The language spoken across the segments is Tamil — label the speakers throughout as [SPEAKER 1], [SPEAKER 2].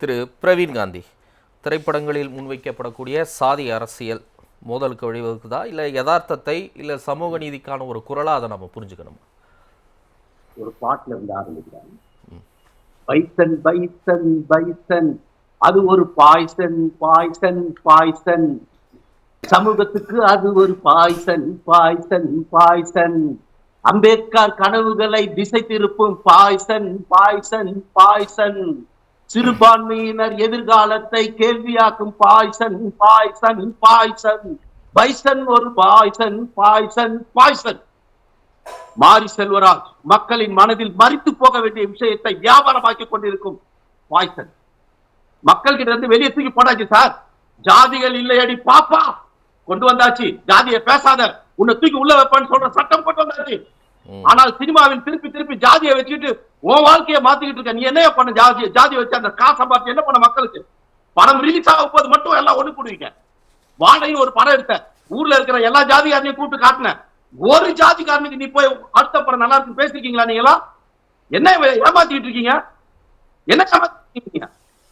[SPEAKER 1] திரு. பிரவீன் காந்தி. திரைப்படங்களில் முன்வைக்கப்படக்கூடிய சாதி அரசியல் மோதலுக்கு வழிவகுக்குதா? இல்லை யதார்த்தத்தை இல்லை சமூக நீதிக்கான ஒரு குரலா அதை நம்ம புரிஞ்சுக்கணும்?
[SPEAKER 2] ஒரு பாட்டுல இருந்து ஆரம்பிக்கிறாங்க பைசன் பைசன் பைசன். அது ஒரு பாய்சன் பாய்சன் பாய்சன். சமூகத்துக்கு அது ஒரு பாய்சன் பாய்சன் பாய்சன். அம்பேத்கர் கனவுகளை திசை திருப்பும் பாய்சன் பாய்சன் பாய்சன். சிறுபான்மையினர் எதிர்காலத்தை கேள்வியாக்கும் பாய்சன் பாய்சன் பாய்சன். பைசன் ஒரு poison poison poison. Mari Selvaraj மக்களின் மனதில் மறித்து போக வேண்டிய விஷயத்தை வியாபாரமாக்கி கொண்டிருக்கும் பாய்சன். மக்கள் கிட்ட இருந்து வெளியே தூக்கி போட்டாச்சு சார். ஜாதிகள் இல்லையடி பாப்பா. கொண்டு வந்தாச்சு. ஜாதியை பேசாத. உன்னை தூக்கி உள்ள வைப்பான்னு சொல்ற சட்டம் கொண்டு வந்தாச்சு. ஆனால் சினிமாவில் திருப்பி திருப்பி ஜாதியை வச்சுக்கிட்டு உன் வாழ்க்கையை மாத்திக்கிட்டு இருக்க. நீ என்ன பண்ண ஜாதி ஜாதி வச்சு அந்த காசை சம்பாதிச்சு என்ன பண்ண மக்களுக்கு? படம் ரிலீஸ் ஆக போது மட்டும் எல்லாம் ஒண்ணு போடுவீங்க. வாழையும் ஒரு படம் எடுத்த ஊர்ல இருக்கிற எல்லா ஜாதிகாரனையும் கூப்பிட்டு காட்டின ஒரு ஜாதிகாரனுக்கு நீ போய் அடுத்த படம் நல்லா இருக்கு பேசிருக்கீங்களா நீங்களா? என்ன ஏமாத்திட்டு இருக்கீங்க? என்ன ஏமாத்திட்டு இருக்கீங்க?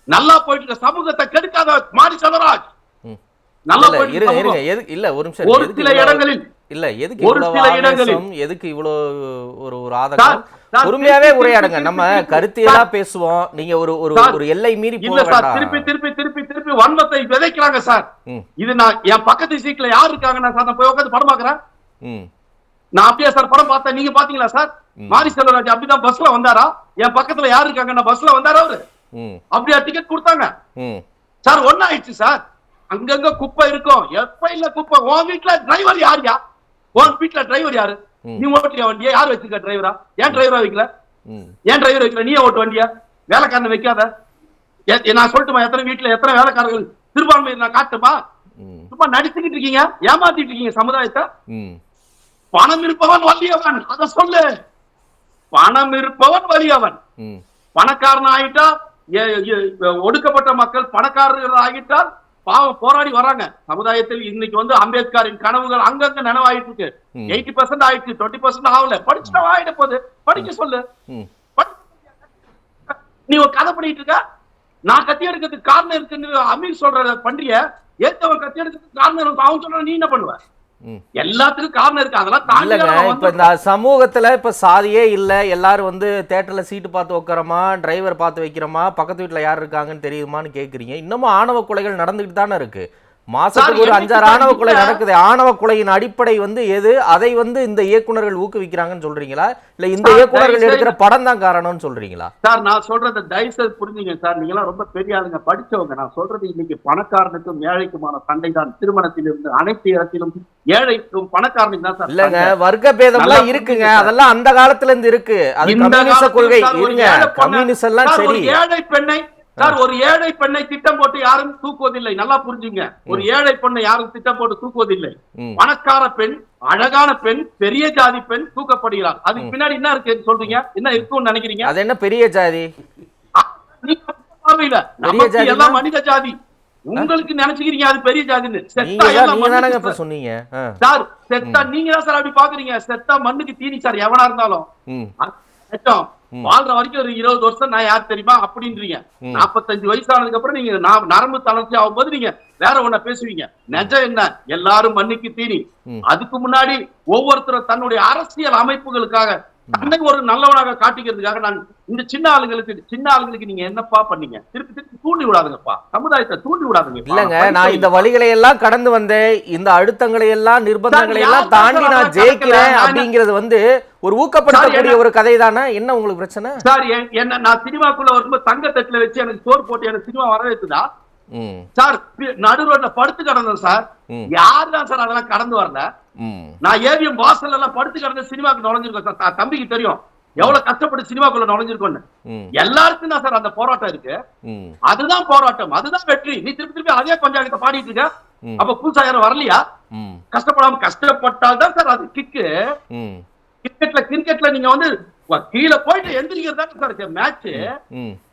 [SPEAKER 2] நல்லா போயிட்டு இருக்க சமூகத்தை கெடுக்காத மாரி செல்வராஜ்
[SPEAKER 1] ம்.
[SPEAKER 2] நல்லா போயிட்டு
[SPEAKER 1] இல்ல ஒரு நிமிஷம்
[SPEAKER 2] ஒரு சில இடங்களில்
[SPEAKER 1] இல்ல எதுக்கு
[SPEAKER 2] ஒரு
[SPEAKER 1] இவ்வளவு ஆவேசம் எதுக்கு இவ்வளவு ஒரு ஒரு ஆதங்கம்? பொறுமையாவே
[SPEAKER 2] திருப்பி,
[SPEAKER 1] உரையாடுங்க. நம்ம கருத்தியலா பேசுவோம். நீங்க ஒரு ஒரு ஒரு எல்லை மீறி
[SPEAKER 2] இல்ல
[SPEAKER 1] போக
[SPEAKER 2] சார் திருப்பி திருப்பி திருப்பி திருப்பி வன்மத்தை விதைக்கிறாங்க சார். இது நான் என் பக்கத்து சீட்ல யார் இருக்காங்க நான் சார் நான் போய் உட்காந்து படம் பாக்குறேன் நான் அப்படியே சார் படம் பார்த்தேன். நீங்க பாத்தீங்களா சார். மாரி செல்வராஜ் அப்படிதான் பஸ்ல வந்தாரா? என் பக்கத்துல யார் இருக்காங்க நான் பஸ்ல வந்தாரா அவரு? அப்படியா டிக்கெட் கொடுத்தாங்க. சார் ஒன்னாயிடுச்சு சார். அங்கங்க குப்பை இருக்கும். எப்ப இல்ல குப்பை? உன் வீட்டுல டிரைவர் யாருயா உன் வீட்டுல டிரைவர் யாரு. நீ ஓட்டுறியா வண்டியா? யார் வச்சிருக்க டிரைவரா ஏன் டிரைவரா வைக்கல? ஏன் டிரைவர் வைக்கல? நீயே ஓட்டு வண்டியா. வேலைக்காரனை வைக்காத. நான் சொல்லட்டுமா? எத்தனை வீட்டுல எத்தனை வேலைக்காரர்கள்? சிறுபான்மை நான் காட்டுமா? சும்மா நடிச்சுக்கிட்டு இருக்கீங்க? ஏமாத்திட்டு இருக்கீங்க சமுதாயத்தை? பணம் இருப்பவன் வலியவன். அத சொல்லு. பணம் இருப்பவன் வலியவன். பணக்காரன் எ- ஒடுக்கப்பட்ட மக்கள் பணக்காரர்கள் ஆகிட்டால் பாவம் போராடி வராங்க. சமுதாயத்தில் இன்னைக்கு வந்து அம்பேத்கரின் கனவுகள் அங்கங்க நனவாயிட்டு இருக்கு. எயிட்டி பர்சன்ட் ஆயிடுச்சு டுவெண்ட்டி பர்சன்ட் ஆகல. படிச்சுட்டா ஆயிட போகுது. படிக்க சொல்லு. நீ ஒரு கதை பண்ணிட்டு இருக்க? நான் கத்தி எடுக்கிறதுக்கு காரணம் இருக்குன்னு அமீர் சொல்றத பண்றிய ஏத்தவன் கத்தி எடுக்கிறதுக்கு காரணம் அவன் சொல்ற நீ என்ன பண்ணுவ. எல்லாத்துக்கும் காரணம் இருக்கு. அதெல்லாம் தாண்டி
[SPEAKER 1] இப்ப இந்த சமூகத்துல இப்ப சாதியே இல்ல எல்லாரும் வந்து தேட்டர்ல சீட்டு பார்த்து உட்காரமா டிரைவர் பார்த்து வைக்கிறோமா பக்கத்து வீட்டுல யார் இருக்காங்கன்னு தெரியுமான்னு கேக்குறீங்க. இன்னமும் ஆணவ கொலைகள் நடந்துகிட்டு தானே இருக்கு. மாசத்துக்கு ஒரு அஞ்சாறு ஆணவ கொலை? நடக்குது. ஆணவ கொலையின் அடிப்படை வந்து எது? அதை வந்து இந்த இயக்குனர்கள் ஊக்குவிக்கிறாங்கன்னு சொல்றீங்களா? இல்ல இந்த இயக்குனர்கள் எடுக்கிற படம் தான் காரணம்னு சொல்றீங்களா?
[SPEAKER 2] சார் நான் சொல்றத தயவு செய்து புரிஞ்சுங்க சார். நீங்க எல்லாம் ரொம்ப பெரிய ஆளுங்க படிச்சவங்க. நான் சொல்றது இன்னைக்கு பணக்காரனுக்கும் ஏழைக்குமான சண்டை தான். திருமணத்தில் இருந்து அனைத்து இடத்திலும் ஏழைக்கும் பணக்காரனுக்கு தான் சார்
[SPEAKER 1] இல்லங்க. வர்க்க பேதம்லாம்
[SPEAKER 2] நல்லா
[SPEAKER 1] இருக்குங்க. அதெல்லாம் அந்த காலத்துல இருந்து இருக்கு. அது கம்யூனிச கொள்கை. இருங்க கம்யூனிஸ்ட் எல்லாம்
[SPEAKER 2] சரி. ஏழை பெண்ணை சார் ஒரு ஏழை பெண்ணை திட்டம் போட்டு யாரும் தூக்குவதில்லை. நல்லா புரிஞ்சுங்க. ஒரு ஏழை பெண்ணை யாரும் திட்டம் போட்டு தூக்குவதில்லை. பணக்கார பெண் அழகான பெண் பெரிய ஜாதி பெண் தூக்கப்படுகிறார் அதுக்கு பின்னாடி என்ன இருக்கு சொல்றீங்க? என்ன இருக்கும்னு நினைக்கிறீங்க?
[SPEAKER 1] அது என்ன பெரிய ஜாதி?
[SPEAKER 2] எல்லாம் மனித ஜாதி. உங்களுக்கு நினைச்சுக்கிறீங்க அது பெரிய ஜாதின்னு. செத்தா.
[SPEAKER 1] சொன்னீங்க.
[SPEAKER 2] சார் செத்தா நீங்க தான் சார் அப்படி பாக்குறீங்க. செத்தா மண்ணுக்கு தீனி சார் எவனா இருந்தாலும். வாழ்ற வரைக்கும் ஒரு இருபது வருஷம் நான் யார் தெரியுமா? அப்படின்றீங்க. நாற்பத்தஞ்சு வயசு ஆனதுக்கு அப்புறம் நீங்க நரம்பு தளர்ச்சி ஆகும்போது நீங்க வேற ஒண்ண பேசுவீங்க. நிஜம் என்ன? எல்லாரும் மண்ணுக்கு தீனி. அதுக்கு முன்னாடி ஒவ்வொருத்தரும் தன்னுடைய அரசியல் அமைப்புகளுக்காக தன்னை ஒரு நல்லவனாக காட்டிக்கிறதுக்காக நான் இந்த சின்ன ஆளுங்களுக்கு சின்ன ஆளுங்களுக்கு நீங்க என்னப்பா பண்ணீங்க? திருப்பி திருப்பி தூண்டி விடாதுங்கப்பா. சமுதாயத்தை தூண்டி விடாதுங்க
[SPEAKER 1] இல்லங்க நான் இந்த வழிகளை எல்லாம் கடந்து வந்தேன். இந்த அழுத்தங்களை எல்லாம் நிர்பந்தங்களை எல்லாம் தாண்டி நான் ஜெயிக்கிறேன் அப்படிங்கிறது வந்து ஒரு ஊக்கப்படுத்தக்கூடிய ஒரு கதை தானே என்ன உங்களுக்கு பிரச்சனை?
[SPEAKER 2] சார் என்- என்ன நான் சினிமாக்குள்ள வரும்போது தங்க தட்டுல வச்சு எனக்கு சோறு போட்டு எனக்கு சினிமா வரவேற்றுதா
[SPEAKER 1] ம்
[SPEAKER 2] சார் பி- நடு ரோட்ல படுத்து கிடந்தேன் சார்.
[SPEAKER 1] ம்.
[SPEAKER 2] யார் தான் சார் அதெல்லாம் கடந்து வரல? நான் ஏவிஎம் வாசல்ல எல்லாம் படுத்து கிடந்த சினிமாக்கு நுழைஞ்சிருக்கேன் சார். தம்பிக்கு தெரியும். எவ்வளவு கஷ்டப்பட்டு சினிமாக்குள்ள நுழைஞ்சிருக்கோன்னு எல்லாருக்கும் தான் சார் அந்த போராட்டம் இருக்கு. அதுதான் போராட்டம். அதுதான் வெற்றி. நீ திருப்பி திருப்பி அதே பஞ்சாயத்தை பாடிட்டு இருக்க. அப்ப புதுசா யாரும் வரலையா? கஷ்டப்படாம கஷ்டப்பட்டால் தான் சார் அது கிக்கு கிரிக்கெட்ல கிரிக்கெட்ல நீங்க வந்து கீழே போயிட்டு எந்திரிக்கிறது தான் சார் மேட்ச்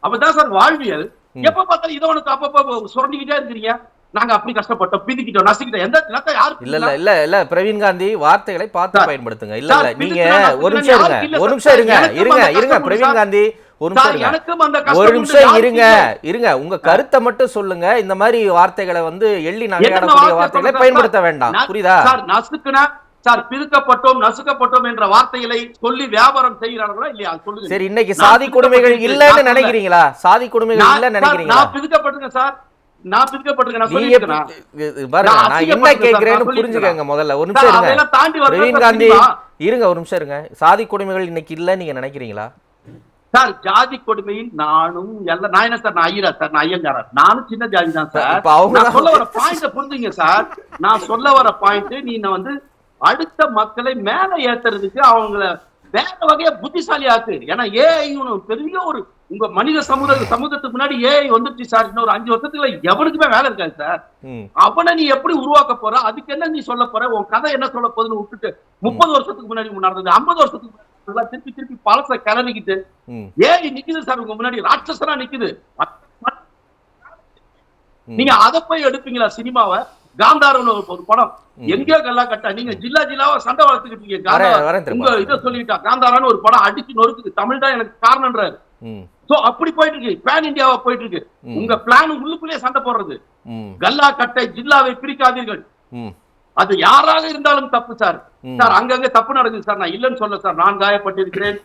[SPEAKER 2] அப்பதான் சார் வாழ்வியல். எப்ப பார்த்தாலும் இதை உனக்கு அப்பப்ப சுரண்டிக்கிட்டே இருக்கிறீங்க. நாங்க அப்படி கஷ்டப்பட்டோம். பிதிக்கிட்டோம். நசுக்கிட்டோம். எந்த யாரு
[SPEAKER 1] இல்ல இல்ல இல்ல இல்ல. பிரவீன் காந்தி வார்த்தைகளை பார்த்து பயன்படுத்துங்க. இல்ல இல்ல. நீங்க ஒரு நிமிஷம் இருங்க. ஒரு நிமிஷம் இருங்க. இருங்க இருங்க. பிரவீன். காந்தி ஒரு நிமிஷம் இருங்க. ஒரு. நிமிஷம் இருங்க. உங்க கருத்தை மட்டும் சொல்லுங்க. இந்த மாதிரி வார்த்தைகளை வந்து எள்ளி நகையாடக்கூடிய
[SPEAKER 2] வார்த்தை
[SPEAKER 1] வார்த்தைகளை பயன்படுத்த? வேண்டாம். புரியுதா?
[SPEAKER 2] நசுக்குனா சார் பிரிக்கப்பட்டோம் நசுக்கப்பட்டோம் என்ற வார்த்தைகளை சொல்லி வியாபாரம் செய்கிறார்களா இல்லையா? சொல்லுங்க
[SPEAKER 1] சரி இன்னைக்கு சாதி கொடுமைகள். இல்லைன்னு
[SPEAKER 2] நான்
[SPEAKER 1] நினைக்கிறீங்களா? சாதி கொடுமைகள் இல்லைன்னு நினைக்கிறீங்களா?
[SPEAKER 2] நான் பிரிக்கப்பட்டிருக்கேன் சார். நான்
[SPEAKER 1] இருங்க. ஒரு நிமிஷம் இருங்க. சாதி கொடுமைகள் இன்னைக்கு இல்லைன்னு நீங்க நினைக்கிறீங்களா?
[SPEAKER 2] சார் ஜாதி கொடுமையில் நானும் எல்லாம் நான் என்ன சார் நான் ஐயரா சார்? நான் ஐயங்காரா நானும் சின்ன ஜாதி தான் சார். நான் சொல்ல வர பாயிண்ட புரிஞ்சுங்க சார். நான் சொல்ல வர பாயிண்ட் நீ வந்து அடுத்த மக்களை மேல ஏத்துறதுக்கு அவங்கள வேற வகையா புத்திசாலி ஆக்கு ஏன்னா ஏஐ பெரிய ஒரு உங்க மனித சமூக சமூகத்துக்கு முன்னாடி ஏஐ வந்துருச்சு சார் ஒரு அஞ்சு வருஷத்துக்குள்ள எவனுக்குமே வேலை இருக்காது சார் அவனை நீ எப்படி உருவாக்க போற? அதுக்கு என்ன நீ சொல்ல போற? உன் கதை என்ன சொல்ல போகுதுன்னு விட்டுட்டு முப்பது வருஷத்துக்கு முன்னாடி நடந்தது. ஐம்பது வருஷத்துக்கு முன்னாடி திருப்பி திருப்பி பழச கிளறிக்கிட்டு ஏய் நிக்குது சார் உங்க முன்னாடி ராட்சசனா நிக்குது. நீங்க அத போய் எடுப்பீங்களா சினிமாவை? காந்தாரம்னு ஒரு படம். எங்கேயோ கல்லா கட்டா. நீங்க ஜில்லா ஜில்லாவா சண்டை வளர்த்துக்கிட்டு இருக்கீங்க.
[SPEAKER 1] வரேன்,
[SPEAKER 2] காந்தாரம்.
[SPEAKER 1] வரேன் திரும்ப.
[SPEAKER 2] உங்க இதை சொல்லிட்டா காந்தாரான்னு ஒரு படம் அடிச்சு நொறுக்குது. தமிழ் தான் எனக்கு காரணம்ன்றாரு. சோ அப்படி போயிட்டு இருக்கு பேன் இந்தியாவா போயிட்டு இருக்கு. உங்க பிளான் உள்ளுக்குள்ளேயே சண்டை போடுறது. கல்லா கட்டை ஜில்லாவை பிரிக்காதீர்கள். அது யாராக இருந்தாலும் தப்பு சார். சார் அங்கங்க தப்பு நடக்குது சார். நான் இல்லைன்னு சொல்ல சார். நான் காயப்பட்டிருக்கிறேன்.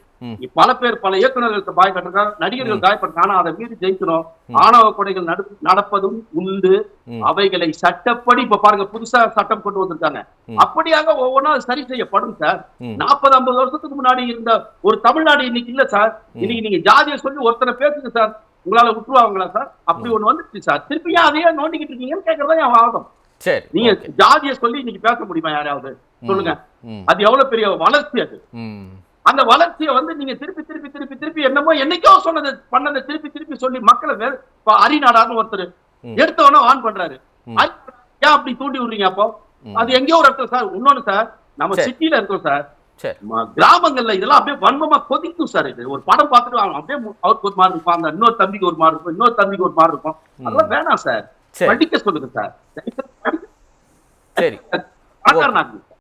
[SPEAKER 2] பல பேர் பல இயக்குநர்கள் காயப்பட்டிருக்காங்க நடிகர்கள் காயப்பட்டிருக்காங்க ஆனா அதை மீறி ஜெயிக்கணும். ஆணவ கொடைகள் நடு- நடப்பதும் உண்டு. அவைகளை சட்டப்படி இப்ப பாருங்க புதுசா சட்டம் கொண்டு வந்திருக்காங்க. அப்படியாக ஒவ்வொன்றா சரி செய்யப்படும் சார். நாற்பது ஐம்பது வருஷத்துக்கு முன்னாடி இருந்த ஒரு தமிழ்நாடு இன்னைக்கு இல்ல சார். இன்னைக்கு நீங்க ஜாதியை சொல்லி ஒருத்தரை பேசுங்க சார். உங்களால விட்டுருவாங்களா சார்? அப்படி ஒண்ணு வந்துருச்சு சார். திருப்பி ஏன் அதையே நோண்டிக்கிட்டு இருக்கீங்கன்னு கேட்கறதா என் வாதம்.
[SPEAKER 1] சரி
[SPEAKER 2] நீங்க. ஜாதியை சொல்லி இன்னைக்கு பேச முடியுமா யாராவது சொல்லுங்க. அது எவ்வளவு பெரிய வளர்ச்சி அது. அந்த வளர்ச்சியை வந்து நீங்க திருப்பி திருப்பி திருப்பி திருப்பி என்னமோ என்னைக்கோ சொன்னது பண்ணதை திருப்பி திருப்பி சொல்லி மக்களை அரிநாடார்னு ஒருத்தர். எடுத்தவன ஆன் பண்றாரு. ஏன் அப்படி தூண்டி விடுறீங்க அப்போ. அது எங்கேயோ ஒரு இடத்துல சார் இன்னொன்னு சார் நம்ம. சிட்டில இருக்கோம் சார். கிராமங்கள்ல இதெல்லாம் அப்படியே வன்மமா கொதிக்கும் சார் இது. ஒரு படம் பார்த்துட்டு அப்படியே அவருக்கு ஒரு மாதிரி இருக்கும். அந்த இன்னொரு தம்பிக்கு ஒரு மாதிரி இருக்கும் இன்னொரு தம்பிக்கு ஒரு மாதிரி இருக்கும். அதெல்லாம் வேணாம் சார். படிக்க சொல்லுங்க சார்.
[SPEAKER 1] சரி.